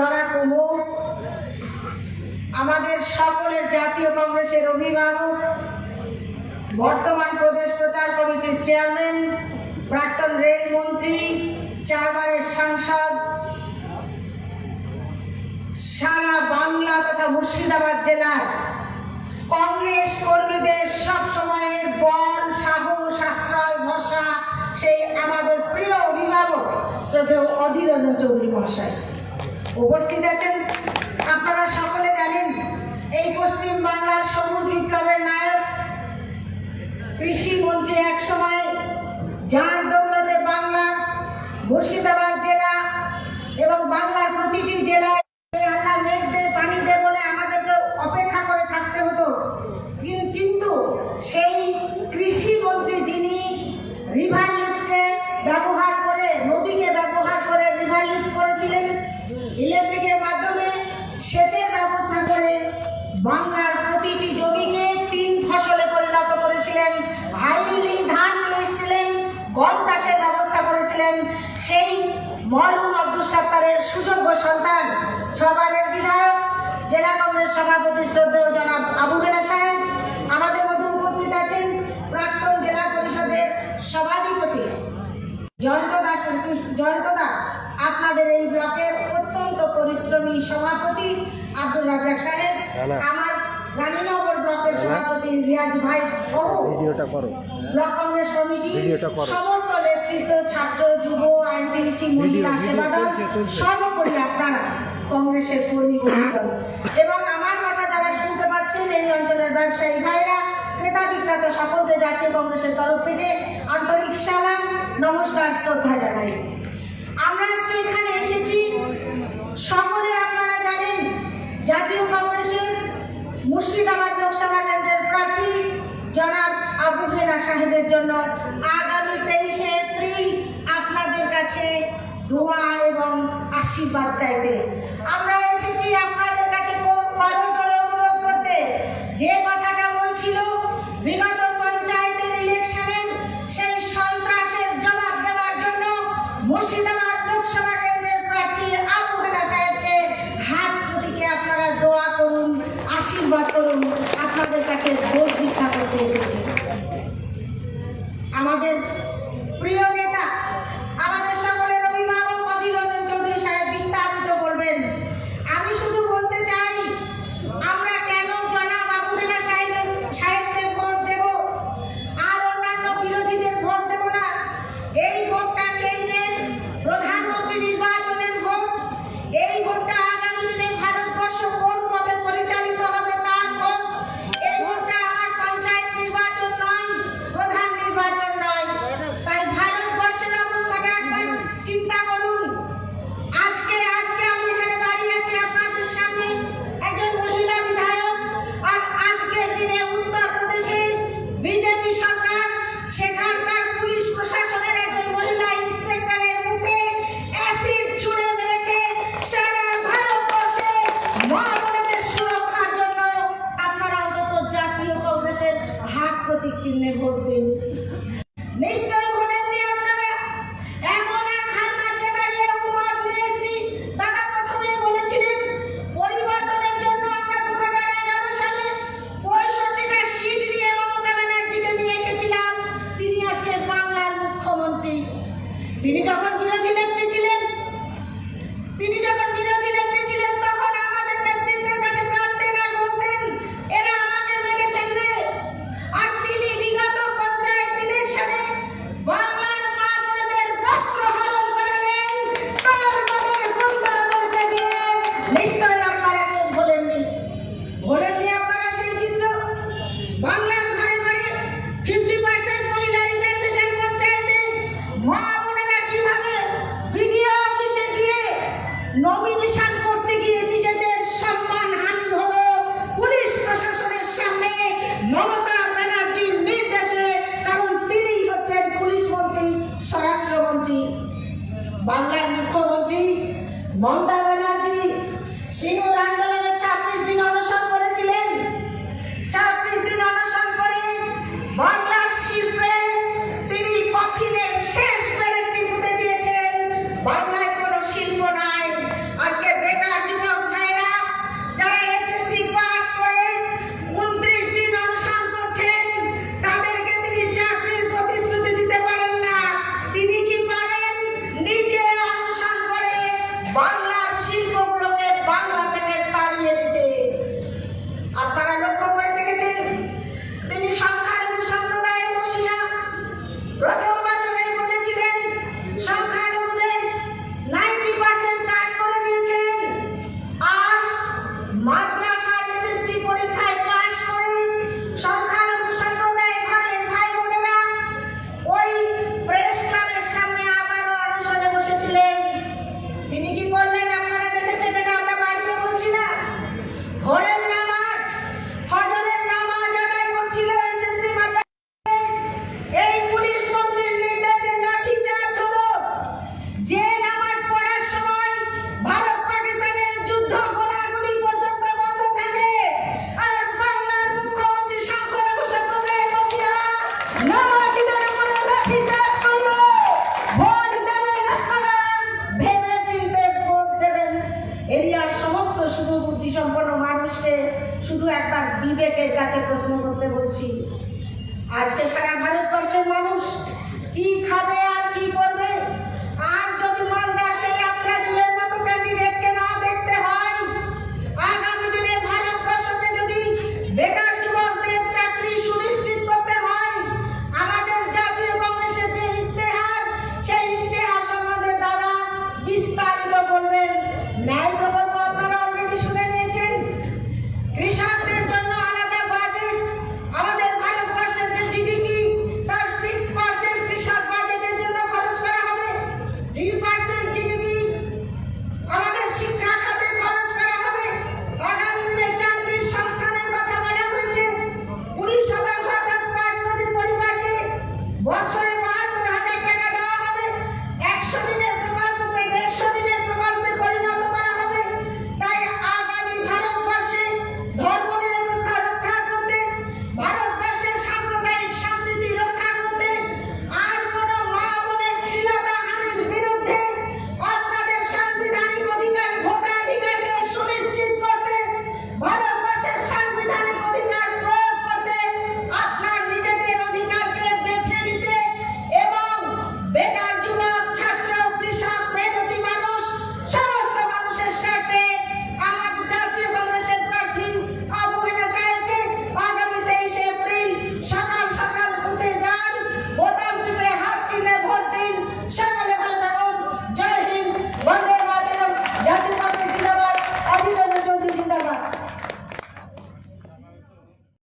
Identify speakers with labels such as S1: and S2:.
S1: লড়াকু মুখ আমাদের সকলের জাতীয় কংগ্রেসের অভিভাবক, বর্তমান প্রদেশ প্রচার কমিটির চেয়ারম্যান, প্রাক্তন রেলমন্ত্রী চারবারের সাংসদ, সারা বাংলা তথা মুর্শিদাবাদ জেলার কংগ্রেস কর্মীদের সব সময়ের বল, সাহস, আশ্রয়, ভরসা, সেই আমাদের প্রিয় শ্রদ্ধেয় অধীর রঞ্জন চৌধুরী মহাশয়। উপস্থিত আছেন আপনারা সকলে জানেন, এই পশ্চিম বাংলার সবুজ বিপ্লবের নায়ক, কৃষি মন্ত্রী এক সময় যার দৌলতে বাংলা মুর্শিদাবাদ জেলা এবং বাংলার প্রতিটি জেলায় আল্লাহ মেঘ দে পানি দে বলে আমাদেরকে অপেক্ষা করে থাকতে হতো। কিন্তু সেই কৃষি মন্ত্রী যিনি রিভার মরহুম আব্দুল সাত্তারের সুযোগ্য সন্তান। ছবারের বিধায়ক জেলা কংগ্রেস সভাপতি শ্রদ্ধেয় জনাব আবু বেনা সাহেব। আমাদের মধ্যে উপস্থিত আছেন প্রাক্তন জেলা পরিষদের সভাধিপতি জয়ন্ত দাস জয়ন্ত দা। আপনাদের এই ব্লকের অত্যন্ত পরিশ্রমী সভাপতি আব্দুল রাজাক সাহেব। আমার রানীনগর ব্লকের সভাপতি রিয়াজ ভাই সহ ব্লক কংগ্রেস কমিটি সমস্ত নেতৃত্ব ছাত্র যুব আইনটিসি মহিলা সেবাদল। সর্বোপরি আপনারা কংগ্রেসের কর্মী বন্ধুগণ। এবং আমার কথা যারা শুনতে পাচ্ছেন এই অঞ্চলের ব্যবসায়ী ভাইরা ক্রেতা বিক্রেতা সকলকে জাতীয় কংগ্রেসের তরফ থেকে আন্তরিক সালাম নমস্কার শ্রদ্ধা জানাই আমরা আজকে এখানে এসেছি সকলে আপনারা জানেন জাতীয় কংগ্রেসের মুর্শিদাবাদ লোকসভা কেন্দ্রের প্রার্থী জনাব আবু হেরা সাহেবের জন্য কাছে দোয়া এবং আশীর্বাদ চাইতে। আমরা এসেছি আপনাদের কাছে অনুরোধ করতে। যে কথাটা বলছিল, বিগত পঞ্চায়েতের ইলেকশনের সেই সন্ত্রাসের জবাব দেওয়ার জন্য মুর্শিদাবাদ লোকসভা কেন্দ্রের প্রার্থী আবু হেরা সাহেবকে হাত প্রতীকে আপনারা দোয়া করুন, আশীর্বাদ করুন, আপনাদের কাছে ভোট ভিক্ষা করতে এসেছি। আমাদের Manda নিজেদের কাছে প্রশ্ন করতে বলছি আজকে সারা ভারতবর্ষের মানুষ কি খাবে আর কি করবে?